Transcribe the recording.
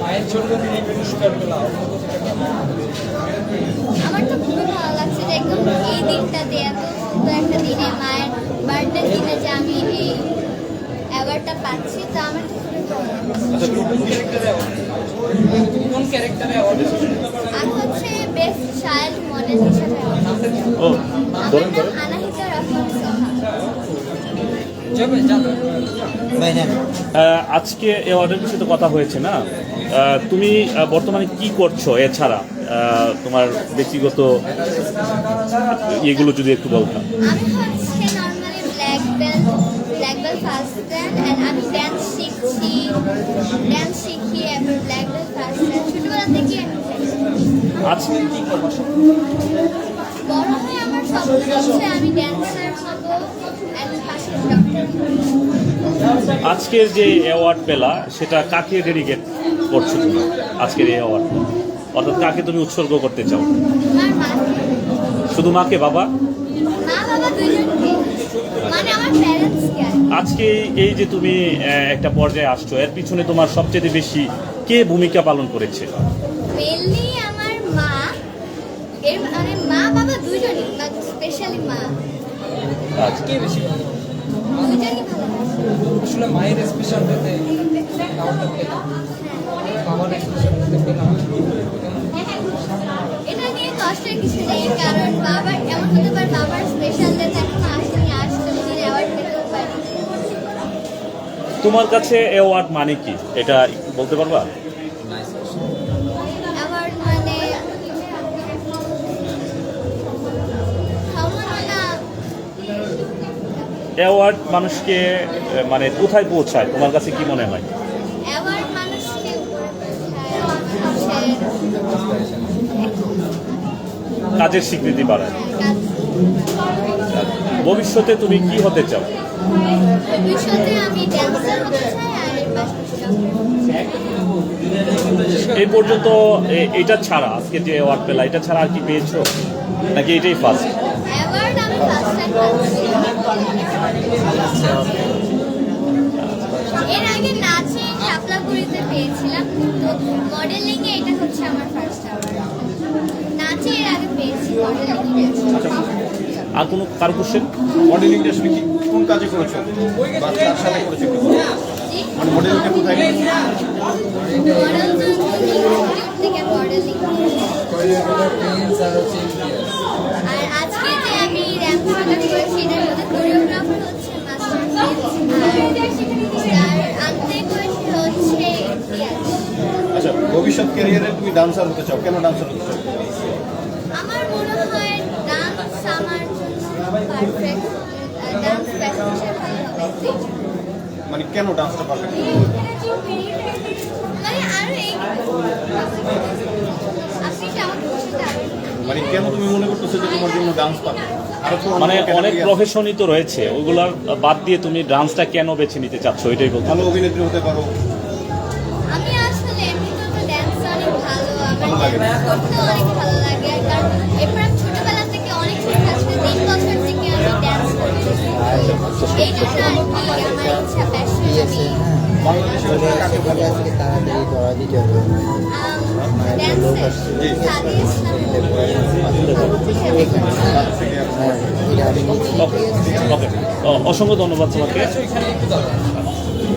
মায়ের জন্য এই পুরস্কার পেলাম আমার তো খুবই ভালো লাগছে যে একদম এই দিনটাতে এত সুন্দর একটা দিনে মায়ের বার্থডে দিনে যে আমি এই অ্যাওয়ার্ডটা পাচ্ছি তা আমার তো খুবই ভালো লাগছে। আচ্ছা আমি হচ্ছে বেস্ট চাইল্ড মডেল হিসেবে। ও আমার নাম আজকে অ্যাওয়ার্ডের কিছু তো কথা হয়েছে না? তুমি বর্তমানে কি করছ এছাড়া? তোমার ব্যক্তিগত এগুলো যদি একটু বলতাম। আমি আজকে কি করব বড় হয়ে আমার স্বপ্ন ড্যান্সার হব আজকের যে অ্যাওয়ার্ড পেলা সেটা কাকে ডেডিকেট করছ তুমি আজকের এই অ্যাওয়ার্ড অর্থাৎ কাকে তুমি উৎসর্গ করতে চাও? শুধু মাকে বাবা? মা বাবা দুজনকে মানে আমার প্যারেন্টসকে আর কি। আজকে এই যে তুমি একটা পর্যায়ে আসছো এর পিছনে তোমার সবচেয়ে বেশি কে ভূমিকা পালন করেছে? মেনলি আমার মা এর মানে মা বাবা দুজনই স্পেশালি মা। আচ্ছা। বেশি আসলে মায়ের স্পেশাল ডেতে পেলাম বাবার স্পেশাল ডেতে পেলাম এটা নিয়ে কষ্টের কিছু নেই কারণ বাবার এমন হতে পারে বাবার স্পেশাল ডে এখন আসেনি আসলে দিন অ্যাওয়ার্ড পেতেও পারে। তোমার কাছে অ্যাওয়ার্ড মানে কি? এটা একটু বলতে পারবা? অ্যাওয়ার্ড মানুষকে মানে কোথায় পৌঁছায়? তোমার কাছে কি মনে হয়? কাজের স্বীকৃতি বাড়ায়। ভবিষ্যতে তুমি কি হতে চাও? এই পর্যন্ত এটা ছাড়া আজকে যে অ্যাওয়ার্ড পেলা এটা ছাড়া আর কি পেয়েছ? নাকি এটাই ফার্স্ট এর আগে নাচে শাপলাপুরিতে পেয়েছিলাম কিন্তু মডেলিং এ এটা হচ্ছে আমার ফার্স্ট অ্যাওয়ার্ড নাচে এর আগে পেয়েছি মডেলিং আর কোনো কার কোশ্চেন মডেলিংটা আসলে কি? কোন কাজে করেছ? বা কার সাথে করেছ মানে মডেলিংটা কোথায় করেছ? মডেল থেকে মডেলিং আর আজকে যে আমি র্যাম্প শোটা করেছি এটার মধ্যে কোরিওগ্রাফার হচ্ছে মাস্টার আর আনতে করেছি হচ্ছে ইতিহাস আচ্ছা ভবিষ্যৎ ক্যারিয়ারে তুমি ডান্সার হতে চাও কেন ডান্সার হতে চাও? আমার মনে হয় ডান্স আমার জন্য পারফেক্ট ডান্স প্যাশন ভালো মানে কেন ডান্সটা পারফেক্ট মানে আরও এই আপনি কি আমাকে মানে কেন তুমি মনে করতেছো যে তোমার জন্য ডান্স আরও মানে অনেক। প্রফেশনই তো রয়েছে ওগুলার বাদ দিয়ে তুমি ডান্সটা কেন বেছে নিতে চাচ্ছ এটাই বলতে ভালো অভিনেত্রী হতে পারো। আমি আসলে আমার ভালো লাগে। dance করতে অনেক ভালো লাগে কারণ এরপর আমি ছোটবেলা থেকে অনেক শিখে আসলে তিন বছর থেকে আমি ড্যান্স করতেছি এই জন্য আর কি আমার ইচ্ছা প্যাশন আমি বাংলাদেশে কাকে ভালো লাগে? আজকে তাড়াতাড়ি করা দিতে হবে ড্যান্সে সাদিয়া ইসলাম এটা আমি নিচ্ছি ওকে ওকে অসংখ্য ধন্যবাদ তোমাকে